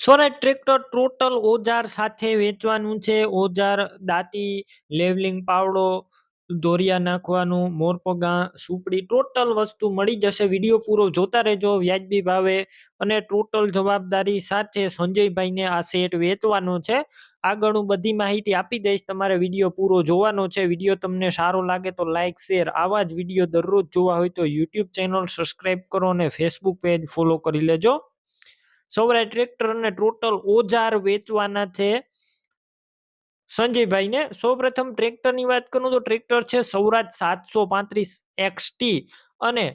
સ્વરાજ tractor total ઓજાર સાથે વેચવાનું છે. ઓજાર, દાંતી, લેવલિંગ પાવડો, દોરિયા નાખવાનું, મોરપગા, સુપડી ટોટલ વસ્તુ મળી જશે. વીડિયો પૂરો જોતા રહેજો, વ્યાજબી ભાવે અને ટોટલ જવાબદારી સાથે સંજયભાઈને આ સેટ વેચવાનો છે. આગળ હું બધી માહિતી આપી દઈશ, તમારે વીડિયો પૂરો જોવાનો છે. વીડિયો તમને સારો લાગે તો લાઇક શેર આવા જ વીડિયો દરરોજ જોવા હોય તો યુટ્યુબ ચેનલ સબસ્ક્રાઈબ કરો અને ફેસબુક પેજ ફોલો કરી લેજો. સૌરાય ટ્રેક્ટર અને ટોટલ ઓજાર વેચવાના છે. સંજયભાઈને સૌપ્રથમ ટ્રેક્ટરની વાત કરું તો ટ્રેક્ટર છે સૌરાજ સાતસો પાંત્રીસ એક્સટી અને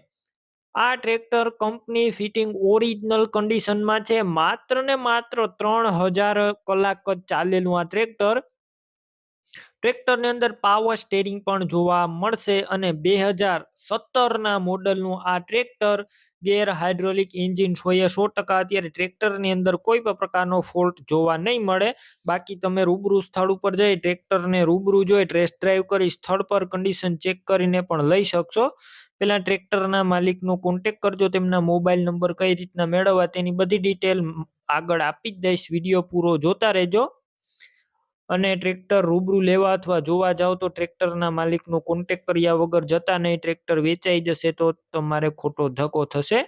આ ટ્રેક્ટર કંપની ફિટિંગ ઓરિજિનલ કન્ડિશનમાં છે. માત્ર ને માત્ર ત્રણ હજાર કલાક જ ચાલેલું આ ટ્રેક્ટર ટ્રેક્ટરની અંદર પાવર સ્ટેરિંગ પણ જોવા મળશે અને બે હજાર સત્તરના મોડલનું આ ટ્રેક્ટર ગેર હાઇડ્રોલિક એન્જિન સોએ સો ટકા અત્યારે ટ્રેક્ટરની અંદર કોઈ પણ પ્રકારનો ફોલ્ટ જોવા નહીં મળે. બાકી તમે રૂબરૂ સ્થળ ઉપર જઈ ટ્રેક્ટરને રૂબરૂ જોઈ ટેસ્ટ ડ્રાઈવ કરી સ્થળ પર કન્ડિશન ચેક કરીને પણ લઈ શકશો. પહેલાં ટ્રેક્ટરના માલિકનો કોન્ટેક કરજો, તેમના મોબાઈલ નંબર કઈ રીતના મેળવવા તેની બધી ડિટેલ આગળ આપી જ દઈશ. વીડિયો પૂરો જોતા રહેજો. અને ટ્રેક્ટર રૂબરૂ લેવા અથવા જોવા જાઓ તો ટ્રેક્ટરના માલિકનો કોન્ટેક કર્યા વગર જતા નહીં. ટ્રેક્ટર વેચાઈ જશે તો તમારે ખોટો ધક્કો થશે.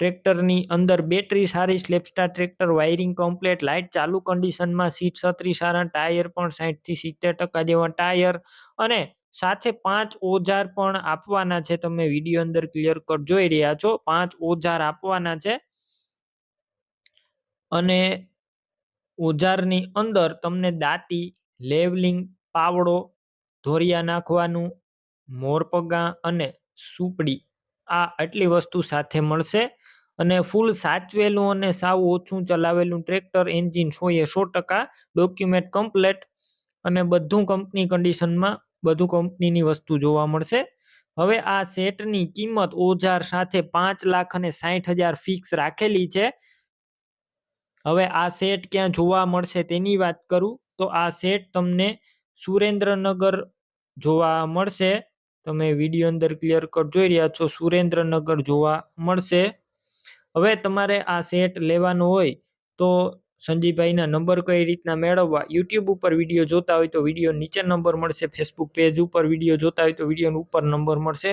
ટ્રેક્ટરની અંદર બેટરી સારી, સ્લેપસ્ટાર ટ્રેક્ટર વાયરિંગ કમ્પ્લેટ લાઇટ ચાલુ કન્ડિશનમાં સીટ છત્રી સારા ટાયર પણ સાહીઠથી સિત્તેર ટકા જેવા ટાયર અને સાથે પાંચ ઓજાર પણ આપવાના છે. તમે વીડિયો અંદર ક્લિયર કટ જોઈ રહ્યા છો. પાંચ ઓજાર આપવાના છે. અને ઓજારની અંદર તમને દાંતી, લેવલિંગ, પાવડો ધોરિયા નાખવાનું, મોરપગા અને સુપડી આ આટલી વસ્તુ સાથે મળશે અને ફૂલ સાચવેલું અને સાવ ઓછું ચલાવેલું ટ્રેક્ટર એન્જિન સો એ સો ટકા ડોક્યુમેન્ટ કમ્પ્લેટ અને બધું કંપની કન્ડિશનમાં બધું કંપનીની વસ્તુ જોવા મળશે. હવે આ સેટની કિંમત ઓજાર સાથે પાંચ લાખ અને સાઠ હજાર ફિક્સ રાખેલી છે. હવે આ સેટ ક્યાં જોવા મળશે તેની વાત કરું? તો આ સેટ તમને સુરેન્દ્રનગર જોવા મળશે. તમે વીડિયો અંદર ક્લિયર કટ જોઈ રહ્યા છો, સુરેન્દ્રનગર જોવા મળશે. હવે તમારે આ સેટ લેવાનો હોય તો સંજીભાઈના નંબર કઈ રીતના મેળવવા? યુટ્યુબ ઉપર વીડિયો જોતા હોય તો વીડિયો નીચે નંબર મળશે, ફેસબુક પેજ ઉપર વીડિયો જોતા હોય તો વીડિયો ઉપર નંબર મળશે.